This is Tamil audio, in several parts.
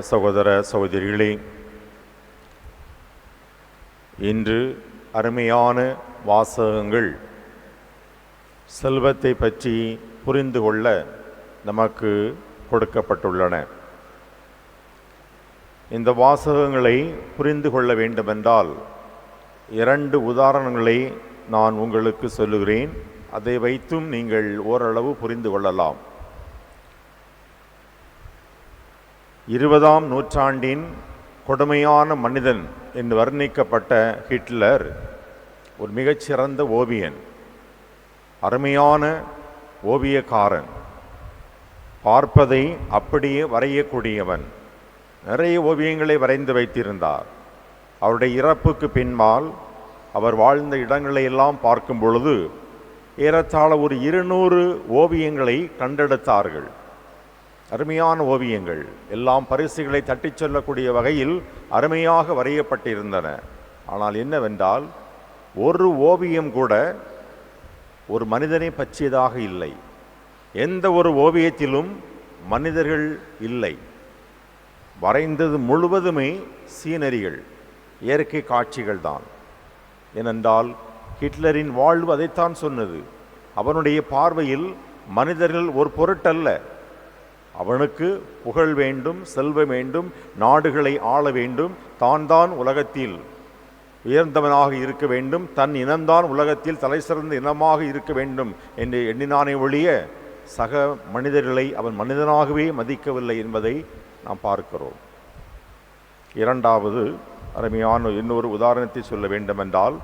சகோதர சகோதரிகளே இன்று அருமையான வாசகங்கள் செல்வத்தை பற்றி புரிந்து கொள்ள நமக்கு கொடுக்கப்பட்டுள்ளன. இந்த வாசகங்களை புரிந்து கொள்ள வேண்டுமென்றால் இரண்டு உதாரணங்களை நான் உங்களுக்கு சொல்லுகிறேன். அதை வைத்தும் நீங்கள் ஓரளவு புரிந்து கொள்ளலாம். இருபதாம் நூற்றாண்டின் கொடுமையான மனிதன் என்று வர்ணிக்கப்பட்ட ஹிட்லர் ஒரு மிகச்சிறந்த ஓவியன் அருமையான ஓவியக்காரன் பார்ப்பதை அப்படியே வரையக்கூடியவன். நிறைய ஓவியங்களை வரைந்து வைத்திருந்தார். அவருடைய இறப்புக்கு பின்னால் அவர் வாழ்ந்த இடங்களை எல்லாம் பார்க்கும் பொழுது ஏறத்தாழ ஒரு இருநூறு ஓவியங்களை கண்டெடுத்தார்கள். அருமையான ஓவியங்கள். எல்லாம் பரிசுகளை தட்டிச் சொல்லக்கூடிய வகையில் அருமையாக வரையப்பட்டிருந்தன. ஆனால் என்னவென்றால் ஒரு ஓவியம் கூட ஒரு மனிதனை பற்றியதாக இல்லை. எந்த ஒரு ஓவியத்திலும் மனிதர்கள் இல்லை. வரைந்தது முழுவதுமே சீனரிகள் இயற்கை காட்சிகள் தான். ஏனென்றால் ஹிட்லரின் வாழ்வு அதைத்தான் சொன்னது. அவனுடைய பார்வையில் மனிதர்கள் ஒரு பொருட்டல்ல. அவனுக்கு புகழ் வேண்டும் செல்வம் வேண்டும் நாடுகளை ஆள வேண்டும். தான் தான் உலகத்தில் உயர்ந்தவனாக இருக்க வேண்டும். தன் இனம்தான் உலகத்தில் தலை சிறந்த இனமாக இருக்க வேண்டும் என்று எண்ணினானே ஒழிய சக மனிதர்களை அவன் மனிதனாகவே மதிக்கவில்லை என்பதை நாம் பார்க்கிறோம். இரண்டாவது அருமையான இன்னொரு உதாரணத்தை சொல்ல வேண்டுமென்றால்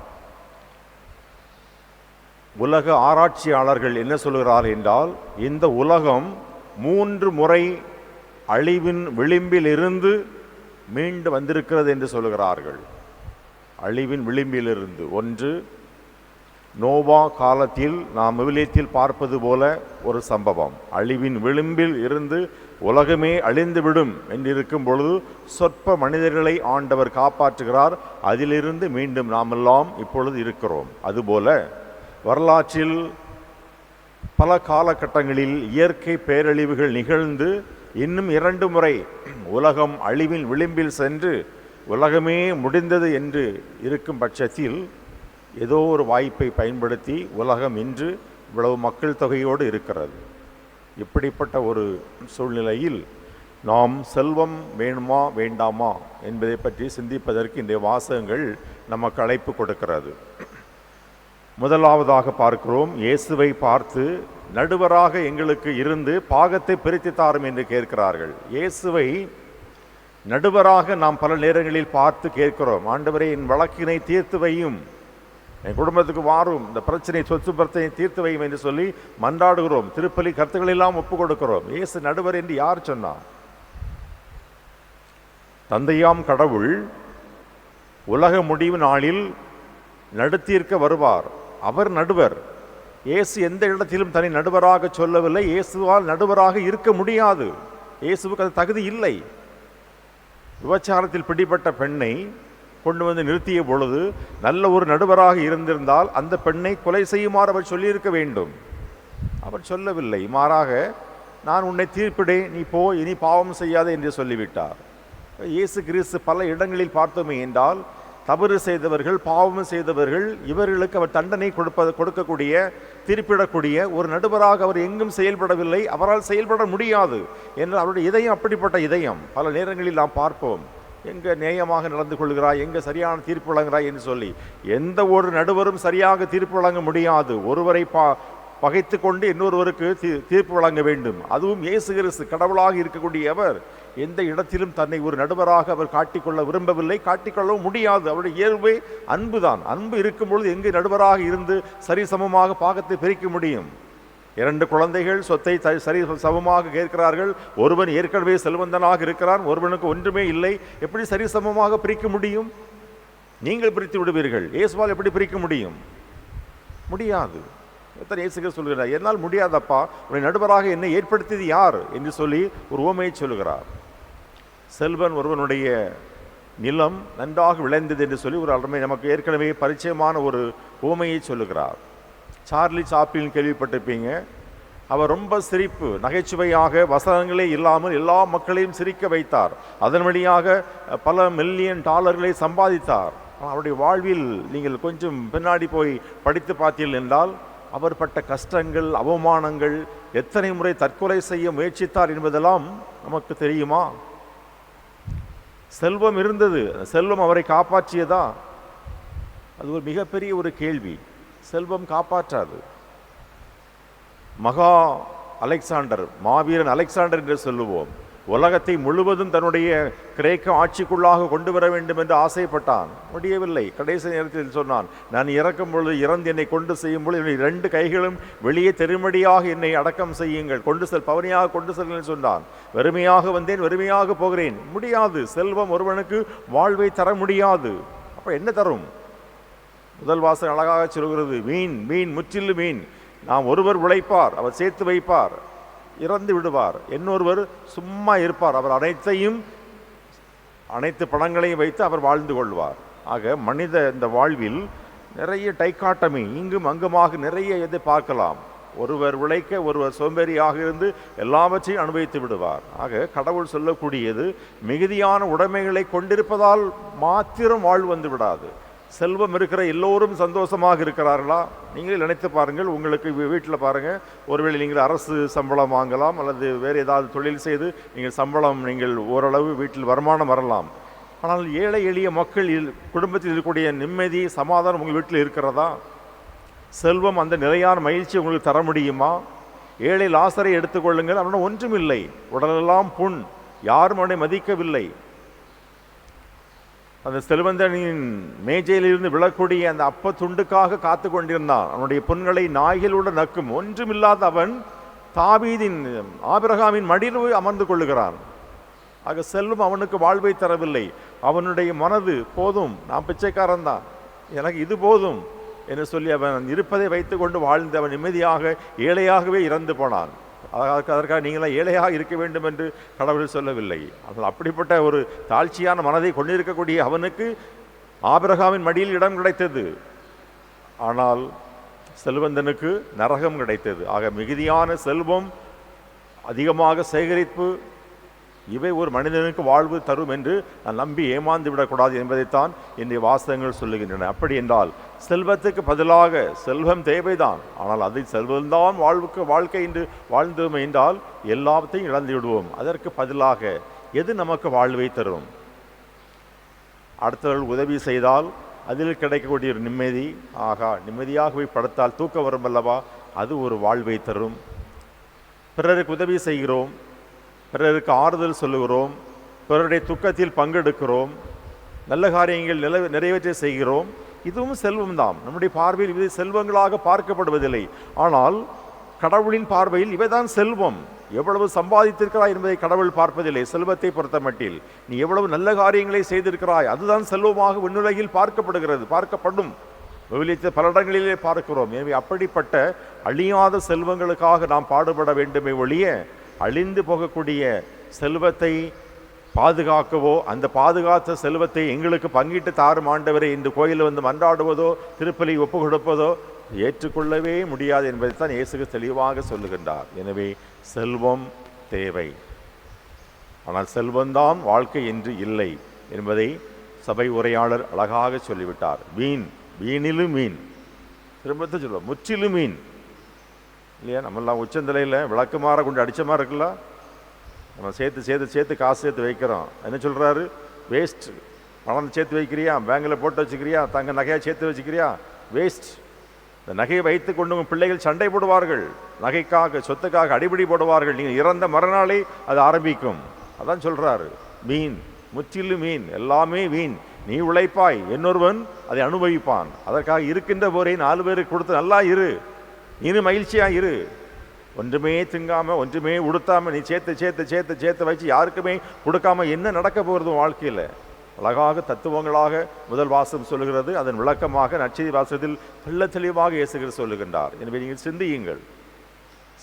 உலக ஆராய்ச்சியாளர்கள் என்ன சொல்கிறார்கள் என்றால் இந்த உலகம் மூன்று முறை அழிவின் விளிம்பிலிருந்து மீண்டு வந்திருக்கிறது என்று சொல்கிறார்கள் அழிவின் விளிம்பிலிருந்து. ஒன்று நோவா காலத்தில் நாம் விவிலியத்தில் பார்ப்பது போல ஒரு சம்பவம். அழிவின் விளிம்பில் இருந்து உலகமே அழிந்துவிடும் என்றிருக்கும் பொழுது சொற்ப மனிதர்களை ஆண்டவர் காப்பாற்றுகிறார். அதிலிருந்து மீண்டும் நாமெல்லாம் இப்பொழுது இருக்கிறோம். அதுபோல வரலாற்றில் பல காலகட்டங்களில் இயற்கை பேரழிவுகள் நிகழ்ந்து இன்னும் இரண்டு முறை உலகம் அழிவின் விளிம்பில் சென்று உலகமே முடிந்தது என்று இருக்கும் பட்சத்தில் ஏதோ ஒரு வாய்ப்பை பயன்படுத்தி உலகம் இன்று இவ்வளவு மக்கள் தொகையோடு இருக்கிறது. இப்படிப்பட்ட ஒரு சூழ்நிலையில் நாம் செல்வம் வேணுமா வேண்டாமா என்பதை பற்றி சிந்திப்பதற்கு இந்த வாசகங்கள் நமக்கு அழைப்பு கொடுக்கிறது. முதலாவதாக பார்க்கிறோம் இயேசுவை பார்த்து நடுவராக எங்களுக்கு இருந்து பாகத்தை பிரித்து தாரும் என்று கேட்கிறார்கள். இயேசுவை நடுவராக நாம் பல நேரங்களில் பார்த்து கேட்கிறோம். ஆண்டவரே என் வழக்கினை தீர்த்து வையும். என் குடும்பத்துக்கு வாரும் இந்த பிரச்சனை சொத்து பிரச்சனை தீர்த்து வையும் என்று சொல்லி மன்றாடுகிறோம். திருப்பலி கருத்துக்களெல்லாம் ஒப்புக் கொடுக்கிறோம். இயேசு நடுவர் என்று யார் சொன்னார் தந்தையாம் கடவுள் உலக முடிவு நாளில் நடுத்தீர்க்க வருவார். அவர் நடுவர். இயேசு எந்த இடத்திலும் தனி நடுவராக சொல்லவில்லை. இயேசுவால் நடுவராக இருக்க முடியாது. இயேசுவுக்கு அது தகுதி இல்லை. விபச்சாரத்தில் பிடிப்பட்ட பெண்ணை கொண்டு வந்து நிறுத்திய பொழுது நல்ல ஒரு நடுவராக இருந்திருந்தால் அந்த பெண்ணை கொலை செய்யுமாறு அவர் சொல்லியிருக்க வேண்டும். அவர் சொல்லவில்லை. மாறாக நான் உன்னை தீர்ப்பிடே நீ போ இனி பாவம் செய்யாதே என்று சொல்லிவிட்டார். இயேசு கிறிஸ்து பல இடங்களில் பார்த்தோமே என்றால் தவறு செய்தவர்கள் பாவம் செய்தவர்கள் இவர்களுக்கு அவர் தண்டனை கொடுப்ப கொடுக்கக்கூடிய திருப்பிடக்கூடிய ஒரு நடுவராக அவர் எங்கும் செயல்படவில்லை. அவரால் செயல்பட முடியாது என்று அவருடைய இதயம் அப்படிப்பட்ட இதயம். பல நேரங்களில் நாம் பார்ப்போம். எங்கே நேயமாக நடந்து கொள்கிறாய்? எங்கே சரியான தீர்ப்பு வழங்குகிறாய் என்று சொல்லி. எந்த ஒரு நடுவரும் சரியாக தீர்ப்பு வழங்க முடியாது. ஒருவரை பா பகைத்து கொண்டு இன்னொருவருக்கு தீ- தீர்ப்பு வழங்க வேண்டும். அதுவும் இயேசு கிறிஸ்து கடவுளாக இருக்கக்கூடிய அவர் எந்த இடத்திலும் தன்னை ஒரு நடுவராக அவர் காட்டிக்கொள்ள விரும்பவில்லை. காட்டிக்கொள்ளவும் முடியாது. அவருடைய இயல்பே அன்புதான். அன்பு இருக்கும் பொழுது எங்கு நடுவராக இருந்து சரிசமமாக பாகத்தை பிரிக்க முடியும்? இரண்டு குழந்தைகள் சொத்தை சரி சமமாக கேட்கிறார்கள். ஒருவன் ஏற்கனவே செல்வந்தனாக இருக்கிறான். ஒருவனுக்கு ஒன்றுமே இல்லை. எப்படி சரிசமமாக பிரிக்க முடியும்? நீங்கள் பிரித்து விடுவீர்கள். இயேசுவால் எப்படி பிரிக்க முடியும்? முடியாது. எத்தனை இயேசுகள் சொல்கிறார் என்னால் முடியாதப்பா உன்னை நடுவராக என்னை ஏற்படுத்தியது யார்? என்று சொல்லி ஒரு உவமையை சொல்லுகிறார். செல்வன் ஒருவனுடைய நிலம் நன்றாக விளைந்தது என்று சொல்லி ஒரு அருமை நமக்கு ஏற்கனவே பரிச்சயமான ஒரு உவமையை சொல்லுகிறார். சார்லி சாப்ளின் கேள்விப்பட்டிருப்பீங்க. அவர் ரொம்ப சிரிப்பு நகைச்சுவையாக வசனங்களே இல்லாமல் எல்லா மக்களையும் சிரிக்க வைத்தார். அதன் வழியாக பல மில்லியன் டாலர்களை சம்பாதித்தார். அவருடைய வாழ்வில் நீங்கள் கொஞ்சம் பின்னாடி போய் படித்து பார்த்தீர்கள் என்றால் அவர் பட்ட கஷ்டங்கள் அவமானங்கள் எத்தனை முறை தற்கொலை செய்ய முயற்சித்தார் என்பதெல்லாம் நமக்கு தெரியுமா? செல்வம் இருந்தது. அந்த செல்வம் அவரை காப்பாற்றியதா? அது ஒரு மிகப்பெரிய ஒரு கேள்வி. செல்வம் காப்பாற்றாது. மகா அலெக்சாண்டர் மாவீரன் அலெக்சாண்டர் என்று சொல்லுவோம். உலகத்தை முழுவதும் தன்னுடைய கிரேக்க ஆட்சிக்குள்ளாக கொண்டு வர வேண்டும் என்று ஆசைப்பட்டான். முடியவில்லை. கடைசி நேரத்தில் சொன்னான் நான் இறக்கும் பொழுது இறந்து என்னை கொண்டு செய்யும் பொழுது என்னுடைய ரெண்டு கைகளும் வெளியே தெருமடியாக என்னை அடக்கம் செய்யுங்கள். கொண்டு செல் பவனியாக கொண்டு செல்லுங்கள் சொன்னான். வெறுமையாக வந்தேன் வெறுமையாக போகிறேன். முடியாது. செல்வம் ஒருவனுக்கு வாழ்வை தர முடியாது. அப்போ என்ன தரும்? முதல் வாசல் அழகாக சொல்கிறது மீன் மீன் முற்றிலும் மீன். நாம் ஒருவர் உழைப்பார் அவர் சேர்த்து வைப்பார். இறந்து விடுவார். இன்னொருவர் சும்மா இருப்பார். அவர் அனைத்தையும் அனைத்து பணங்களையும் வைத்து அவர் வாழ்ந்து கொள்வார். ஆக மனித இந்த வாழ்வில் நிறைய டைக்காட்டமி இங்கும் அங்குமாக நிறைய இதை பார்க்கலாம் ஒருவர் உழைக்க ஒருவர் சோம்பேறியாக இருந்து எல்லாவற்றையும் அனுபவித்து விடுவார். ஆக கடவுள் சொல்லக்கூடியது மிகுதியான உடைமைகளை கொண்டிருப்பதால் மாத்திரம் வாழ்வு வந்து விடாது. செல்வம் இருக்கிற எல்லோரும் சந்தோஷமாக இருக்கிறார்களா? நீங்களே நினைத்து பாருங்கள் உங்களுக்கு வீட்டில் பாருங்கள் ஒருவேளை நீங்கள் அரசு சம்பளம் வாங்கலாம் அல்லது வேறு ஏதாவது தொழில் செய்து நீங்கள் சம்பளம் நீங்கள் ஓரளவு வீட்டில் வருமானம் வரலாம். ஆனால் ஏழை எளிய மக்கள் இல்- குடும்பத்தில் இருக்கக்கூடிய நிம்மதி சமாதானம் உங்கள் வீட்டில் இருக்கிறதா? செல்வம் அந்த நிலையான மகிழ்ச்சி உங்களுக்கு தர முடியுமா? ஏழை லாசரை எடுத்துக்கொள்ளுங்கள் அவனிடம் ஒன்றுமில்லை உடலெல்லாம் புண் யாரும் அவனை மதிக்கவில்லை. அந்த செல்வந்தனின் மேஜையிலிருந்து விழக்கூடிய அந்த அப்ப துண்டுக்காக காத்து கொண்டிருந்தான். அவனுடைய புண்களை நாய்களோடு நக்கும். ஒன்றுமில்லாத அவன் தாபீதின் ஆபிரகாமின் மடியில் அமர்ந்து கொள்ளுகிறான். ஆக செல்வம் அவனுக்கு வாழ்வை தரவில்லை. அவனுடைய மனது போதும். நான் பிச்சைக்காரன் தான். எனக்கு இது போதும் என்று சொல்லி அவன் இருப்பதை வைத்துக்கொண்டு வாழ்ந்து அவன் நிம்மதியாக ஏழையாகவே இறந்து போனான். அதற்கு அதற்காக நீங்களாம் ஏழையாக இருக்க வேண்டும் என்று கடவுள் சொல்லவில்லை. ஆனால் அப்படிப்பட்ட ஒரு தாழ்ச்சியான மனதை கொண்டிருக்கக்கூடிய அவனுக்கு ஆபிரகாமின் மடியில் இடம் கிடைத்தது. ஆனால் செல்வந்தனுக்கு நரகம் கிடைத்தது. ஆக மிகுதியான செல்வம் அதிகமாக சேகரிப்பு இவை ஒரு மனிதனுக்கு வாழ்வு தரும் என்று நான் நம்பி ஏமாந்து விடக்கூடாது என்பதைத்தான் என்னுடைய வாசகங்கள் சொல்லுகின்றன. அப்படி என்றால் செல்வத்துக்கு பதிலாக செல்வம் தேவைதான். ஆனால் அதை செல்வம்தான் வாழ்வுக்கு வாழ்க்கை என்று வாழ்ந்தோம் என்றால் எல்லாத்தையும் இழந்து விடுவோம். அதற்கு பதிலாக எது நமக்கு வாழ்வை தரும்? அடுத்தவர்கள் உதவி செய்தால் அதில் கிடைக்கக்கூடிய ஒரு நிம்மதி. ஆகா நிம்மதியாக போய் படுத்தால் தூக்கம் வரும் அல்லவா? அது ஒரு வாழ்வை தரும். பிறருக்கு உதவி செய்கிறோம். பிறருக்கு ஆறுதல் சொல்லுகிறோம் பிறருடைய துக்கத்தில் பங்கெடுக்கிறோம் நல்ல காரியங்கள் நில நிறைவேற்ற செய்கிறோம். இதுவும் செல்வம்தான் நம்முடைய பார்வையில் இது செல்வங்களாக பார்க்கப்படுவதில்லை. ஆனால் கடவுளின் பார்வையில் இவைதான் செல்வம். எவ்வளவு சம்பாதித்திருக்கிறாய் என்பதை கடவுள் பார்ப்பதில்லை. செல்வத்தை பொறுத்த மட்டில் நீ எவ்வளவு நல்ல காரியங்களை செய்திருக்கிறாய் அதுதான் செல்வமாக விண்ணுலகில் பார்க்கப்படுகிறது பார்க்கப்படும். விவிலியத்தை பல இடங்களிலே பார்க்கிறோம். எனவே அப்படிப்பட்ட அழியாத செல்வங்களுக்காக நாம் பாடுபட வேண்டுமே ஒழிய அழிந்து போகக்கூடிய செல்வத்தை பாதுகாக்கவோ அந்த பாதுகாத்த செல்வத்தை எங்களுக்கு பங்கிட்டு தாரும் ஆண்டவரை இந்த கோயிலில் வந்து மன்றாடுவதோ திருப்பலி ஒப்பு கொடுப்பதோ ஏற்றுக்கொள்ளவே முடியாது என்பதைத்தான் இயேசுக்கு தெளிவாக சொல்லுகின்றார். எனவே செல்வம் தேவை. ஆனால் செல்வந்தான் வாழ்க்கை என்று இல்லை என்பதை சபை உரையாளர் அழகாக சொல்லிவிட்டார். மீன் வீணிலும் மீன். திரும்பத்தை சொல்லுவோம் முற்றிலும் மீன். இல்லையா? நம்மெல்லாம் உச்சந்தலையில் விளக்குமாற கொண்டு அடித்த மாதிரி இருக்குல்ல? நம்ம சேர்த்து சேர்த்து சேர்த்து காசு சேர்த்து வைக்கிறோம். என்ன சொல்கிறாரு வேஸ்ட் பணம் சேர்த்து வைக்கிறியா? பேங்கில் போட்டு வச்சுக்கிறியா? தங்க நகையை சேர்த்து வச்சுக்கிறியா? வேஸ்ட் இந்த நகையை வைத்து கொண்டு உங்கள் பிள்ளைகள் சண்டை போடுவார்கள். நகைக்காக சொத்துக்காக அடிபடி போடுவார்கள். நீங்கள் இறந்த மறுநாளே அது ஆரம்பிக்கும். அதான் சொல்கிறாரு மீன். முற்றிலும் மீன். எல்லாமே மீன். நீ உழைப்பாய். இன்னொருவன் அதை அனுபவிப்பான். அதற்காக இருக்கின்ற போரை நாலு பேருக்கு கொடுத்து நல்லா இரு. இரு மகிழ்ச்சியாக இரு. ஒன்றுமே திங்காமல் ஒன்றுமே உடுத்தாமல் நீ சேர்த்து சேர்த்து சேர்த்து சேர்த்து வச்சு யாருக்குமே கொடுக்காம என்ன நடக்க போகிறது வாழ்க்கையில்? அழகாக தத்துவங்களாக முதல் வாசம் சொல்லுகிறது. அதன் விளக்கமாக நற்செய்தி வாசத்தில் தெள்ள தெளிவாக இயேசுகிற சொல்லுகின்றார். எனவே நீங்கள் சிந்தியுங்கள்.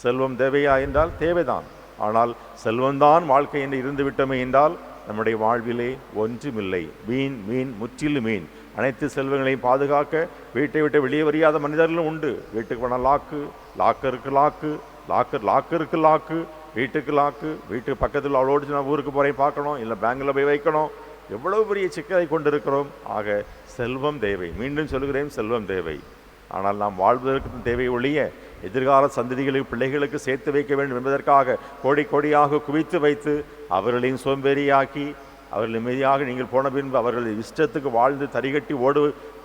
செல்வம் தேவையா என்றால் தேவைதான். ஆனால் செல்வம்தான் வாழ்க்கை என்று இருந்து விட்டோமே என்றால் நம்முடைய வாழ்விலே ஒன்றுமில்லை. மீன் மீன் முற்றிலும் மீன். அனைத்து செல்வங்களையும் பாதுகாக்க வீட்டை விட்டு வெளியே வரியாத மனிதர்களும் உண்டு. வீட்டுக்கு போனால் லாக்கு லாக்கருக்கு லாக்கு லாக்கர் லாக்கருக்கு லாக்கு வீட்டுக்கு லாக்கு வீட்டுக்கு பக்கத்தில் அவ்வளோடு நான் ஊருக்கு போகிறேன் பார்க்கணும் இல்லை பேங்கில் போய் வைக்கணும். எவ்வளவு பெரிய சிக்கலை கொண்டிருக்கிறோம். ஆக செல்வம் தேவை. மீண்டும் சொல்கிறேன் செல்வம் தேவை. ஆனால் நாம் வாழ்வதற்கு தேவை ஒழிய எதிர்கால சந்ததிகளுக்கு பிள்ளைகளுக்கு சேர்த்து வைக்க வேண்டும் என்பதற்காக கோடி கோடியாக குவித்து வைத்து அவர்களையும் சோம்பேறியாக்கி அவர்கள் நிம்மதியாக நீங்கள் போன பின்பு அவர்கள் இஷ்டத்துக்கு வாழ்ந்து தரிகட்டி ஓடு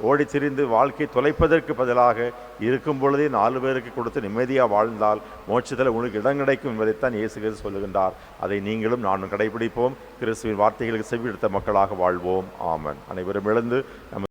ஓடி திரிந்து வாழ்க்கை தொலைப்பதற்கு பதிலாக இருக்கும் பொழுதே நாலு பேருக்கு கொடுத்து நிம்மதியாக வாழ்ந்தால் மோட்சத்தில் உனக்கு இடம் கிடைக்கும் என்பதைத்தான் இயேசு கிறிஸ்து சொல்லுகின்றார். அதை நீங்களும் நானும் கடைபிடிப்போம். கிறிஸ்துவின் வார்த்தைகளுக்கு செவியெடுத்த மக்களாக வாழ்வோம். ஆமன். அனைவரும் எழுந்து நம்ம